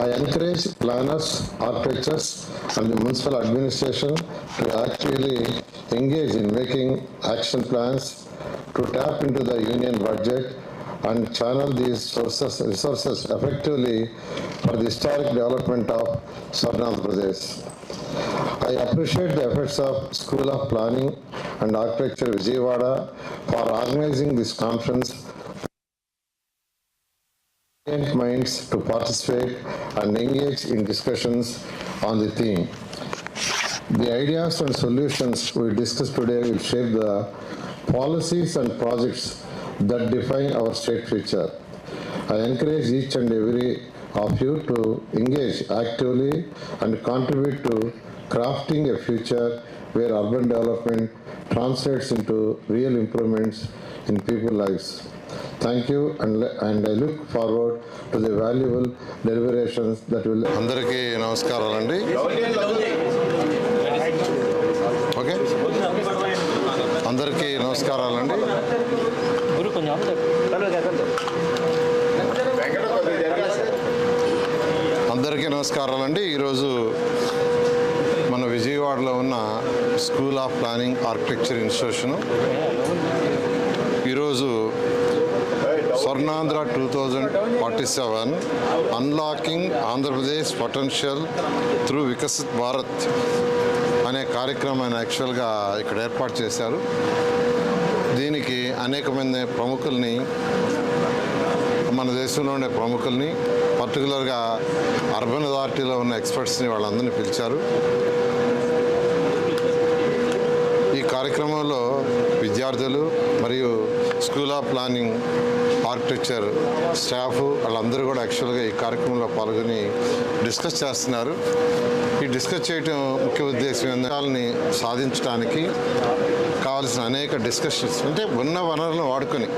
I encourage planners, architects, and the municipal administration to actively engage in making action plans to tap into the union budget and channel these sources, resources effectively for the historic development of Sarnand Pradesh. I appreciate the efforts of School of Planning and Architecture Vijayawada for organizing this conference minds to participate and engage in discussions on the theme. The ideas and solutions we discuss today will shape the policies and projects that define our state future. I encourage each and every of you to engage actively and contribute to crafting a future where urban development translates into real improvements in people lives thank you and and I look forward to the valuable deliberations that will అందరికీ నమస్కారాలు అండి అందరికీ నమస్కారాలు అండి నమస్కారాలు అండి నమస్కారాలండి. ఈరోజు మన విజయవాడలో ఉన్న school of planning architecture institution. ఈరోజు Swarnandhra two thousand forty seven unlocking Andhra Pradesh potential through Viksit Bharat అనే కార్యక్రమాన్ని యాక్చువల్గా ఇక్కడ ఏర్పాటు చేశారు. దీనికి అనేకమంది ప్రముఖుల్ని మన దేశంలో ఉండే ప్రముఖుల్ని పర్టికులర్గా అర్బన్ అథారిటీలో ఉన్న ఎక్స్పర్ట్స్ని వాళ్ళందరినీ పిలిచారు. ఈ కార్యక్రమంలో విద్యార్థులు మరియు school of planning architecture staff వాళ్ళందరూ కూడా యాక్చువల్గా ఈ కార్యక్రమంలో పాల్గొని డిస్కస్ చేస్తున్నారు. ఈ డిస్కస్ చేయటం ముఖ్య ఉద్దేశం ఏంటంటే సాధించడానికి కావాల్సిన అనేక డిస్కషన్స్ అంటే ఉన్న వనరులను వాడుకొని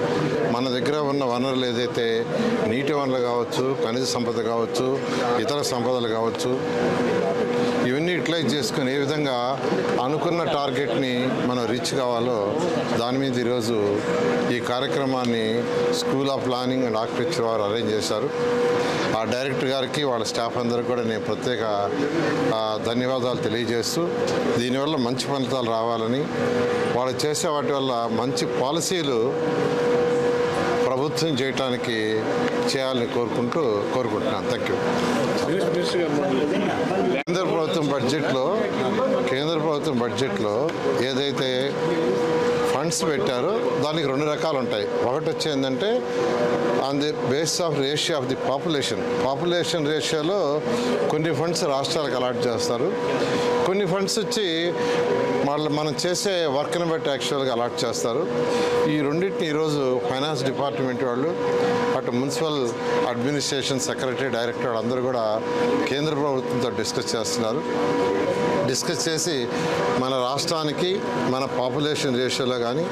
మన దగ్గర ఉన్న వనరులు ఏదైతే నీటి వనరులు కావచ్చు ఖనిజ సంపద కావచ్చు ఇతర సంపదలు కావచ్చు ఇవన్నీ యూటిలైజ్ చేసుకుని ఏ విధంగా అనుకున్న టార్గెట్ని మనం రీచ్ కావాలో దాని మీద ఈరోజు ఈ కార్యక్రమాన్ని school of planning and architecture వారు అరేంజ్ చేశారు. ఆ డైరెక్టర్ గారికి వాళ్ళ స్టాఫ్ అందరూ కూడా నేను ప్రత్యేక ధన్యవాదాలు తెలియజేస్తూ దీనివల్ల మంచి ఫలితాలు రావాలని వాళ్ళు చేసే వాటి వల్ల మంచి పాలసీలు ప్రభుత్వం చేయటానికి చేయాలని కోరుకుంటూ కోరుకుంటున్నాను. థ్యాంక్ యూ కేంద్ర ప్రభుత్వం బడ్జెట్లో కేంద్ర ప్రభుత్వం బడ్జెట్లో ఏదైతే ఫండ్స్ పెట్టారో దానికి రెండు రకాలు ఉంటాయి ఒకటి వచ్చేందంటే on the base of ratio of the population population రేషియోలో కొన్ని ఫండ్స్ రాష్ట్రాలకు అలాట్ చేస్తారు. కొన్ని ఫండ్స్ వచ్చి వాళ్ళు మనం చేసే వర్క్ని బట్టి యాక్చువల్గా అలాట్ చేస్తారు. ఈ రెండింటిని ఈరోజు ఫైనాన్స్ డిపార్ట్మెంట్ వాళ్ళు అటు మున్సిపల్ అడ్మినిస్ట్రేషన్ సెక్రటరీ డైరెక్టర్ అందరూ కూడా కేంద్ర ప్రభుత్వంతో డిస్కస్ చేస్తున్నారు. డిస్కస్ చేసి మన రాష్ట్రానికి మన పాపులేషన్ రేషియోలో కానీ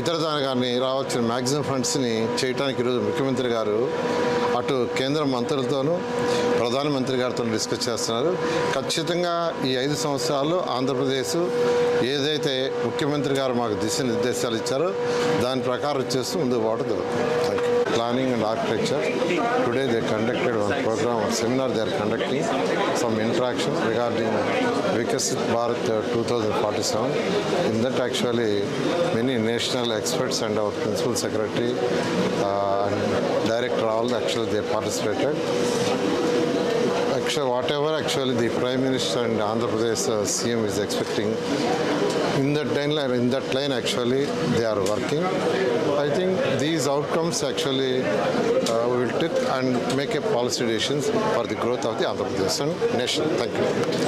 ఇతర దాని కానీ రావాల్సిన మ్యాక్సిమం ఫండ్స్ని చేయడానికి ఈరోజు ముఖ్యమంత్రి గారు అటు కేంద్ర మంత్రులతోనూ ప్రధానమంత్రి గారితో డిస్కస్ చేస్తున్నారు. ఖచ్చితంగా ఈ ఐదు సంవత్సరాల్లో ఆంధ్రప్రదేశ్ ఏదైతే ముఖ్యమంత్రి గారు మాకు దిశ నిర్దేశాలు ఇచ్చారో దాని ప్రకారం చేస్తూ ముందుకు పోవడం జరుగుతుంది. Thank planning and architecture. Today they conducted one program or seminar they are conducting some interaction regarding Vikasit Bharat uh, 2047. In that actually many national experts and our principal secretary uh, and director all actually they participated actually whatever actually the Prime Minister and Andhra Pradesh uh, CM is expecting, in that line, in that line actually they are working. I think these outcomes actually uh, will take and make a policy decisions for the growth of the andhra pradesh nation. Thank you